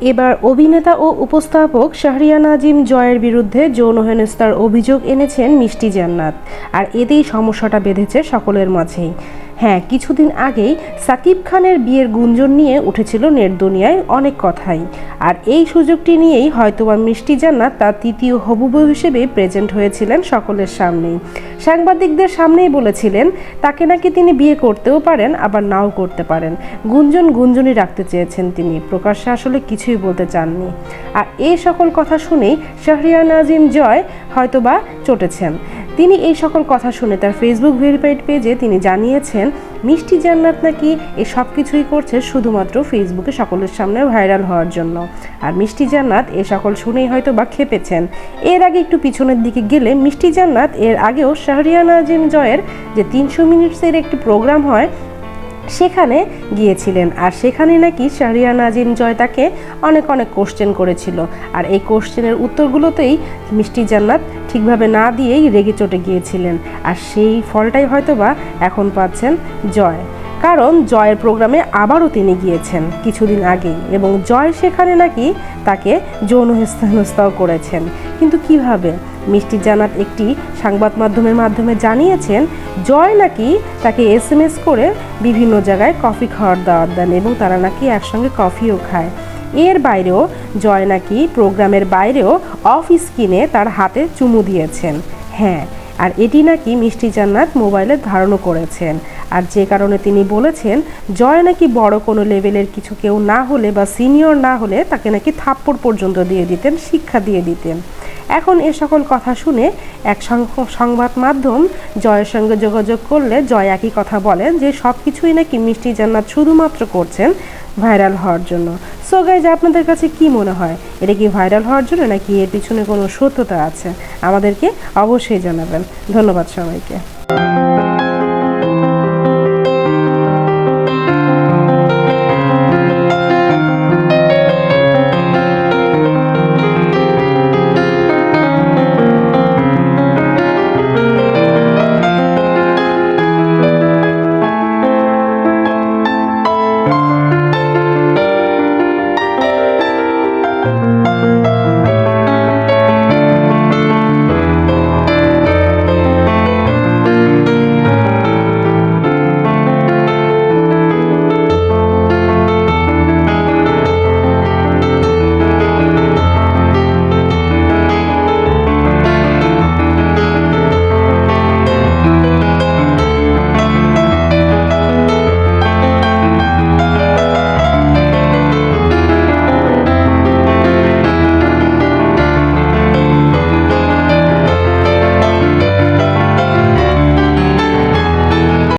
এবার অভিনেতা ও উপস্থাপক শাহরিয়া নাজিম জয়ের বিরুদ্ধে যৌন হেনস্তার অভিযোগ এনেছেন মিষ্টি জান্নাত। আর এতেই সমস্যাটা বেঁধেছে সকলের মাঝেই। হ্যাঁ কিছুদিন আগেই সাকিব খানের বিয়ের গুঞ্জন নিয়ে উঠেছিল নেট দুনিয়ায় অনেক কথাই। আর এই সুযোগটি নিয়েই হয়তোবা মিষ্টি জান্নাত তার তৃতীয় হবুবু হিসেবে প্রেজেন্ট হয়েছিলেন সকলের সামনেই। সাংবাদিকদের সামনেই বলেছিলেন, তাকে নাকি তিনি বিয়ে করতেও পারেন, আবার নাও করতে পারেন। গুঞ্জন গুঞ্জনই রাখতে চেয়েছেন তিনি। প্রকাশ্যে আসলে কিছুই বলতে চাননি। আর এই সকল কথা শুনেই শাহরিয়া নাজিম জয় হয়তোবা চটেছেন। তিনি এই সকল কথা শুনে তার ফেসবুক ভেরিফাইড পেজে তিনি জানিয়েছেন, মিষ্টি জান্নাত নাকি এ সব কিছুই করছে শুধুমাত্র ফেসবুকে সকলের সামনে ভাইরাল হওয়ার জন্য। আর মিষ্টি জান্নাত এ সকল শুনেই হয়তো বা খেপেছেন। এর আগে একটু পিছনের দিকে গেলে মিষ্টি জান্নাত এর আগেও শাহরিয়া নাজিম জয়ের যে তিনশো মিনিটসের একটি প্রোগ্রাম হয় সেখানে গিয়েছিলেন। আর সেখানে নাকি শাহরিয়া নাজিম জয় তাকে অনেক অনেক কোশ্চেন করেছিল। আর এই কোশ্চেনের উত্তরগুলোতেই মিষ্টি জান্নাত ঠিকভাবে না দিয়েই রেগে চটে গিয়েছিলেন। আর সেই ফলটাই হয়তোবা এখন পাচ্ছেন জয়। কারণ জয়ের প্রোগ্রামে আবারও তিনি গিয়েছেন কিছুদিন আগেই। এবং জয় সেখানে নাকি তাকে যৌন হেনস্থাও করেছেন। কিন্তু কীভাবে? মিষ্টি জানাত একটি সংবাদ মাধ্যমের মাধ্যমে জানিয়েছেন, জয় নাকি তাকে এস এম এস করে বিভিন্ন জায়গায় কফি খাওয়ার দাওয়াত দেন এবং তারা নাকি একসঙ্গে কফিও খায়। এর বাইরেও জয় নাকি প্রোগ্রামের বাইরেও অফ স্ক্রিনে তার হাতে চুমু দিয়েছেন। হ্যাঁ আর এটি নাকি মিষ্টি জান্নাত মোবাইলে ধারণও করেছেন। আর যে কারণে তিনি বলেছেন, জয় নাকি বড় কোনো লেভেলের কিছু কেউ না হলে বা সিনিয়র না হলে তাকে নাকি থাপ্পড় পর্যন্ত দিয়ে দিতেন, শিক্ষা দিয়ে দিতেন। এখন এ সকল কথা শুনে এক সংবাদ মাধ্যম জয়ের সঙ্গে যোগাযোগ করলে জয় একই কথা বলেন যে সব কিছুই নাকি মিষ্টি জান্নাত শুধুমাত্র করছেন ভাইরাল হওয়ার জন্য। সো গাইজ আপনাদের কাছে কি মনে হয়? এটা কি ভাইরাল হওয়ার জন্য নাকি এর পিছনে কোনো সত্যতা আছে? আমাদেরকে অবশ্যই জানাবেন। ধন্যবাদ সবাইকে।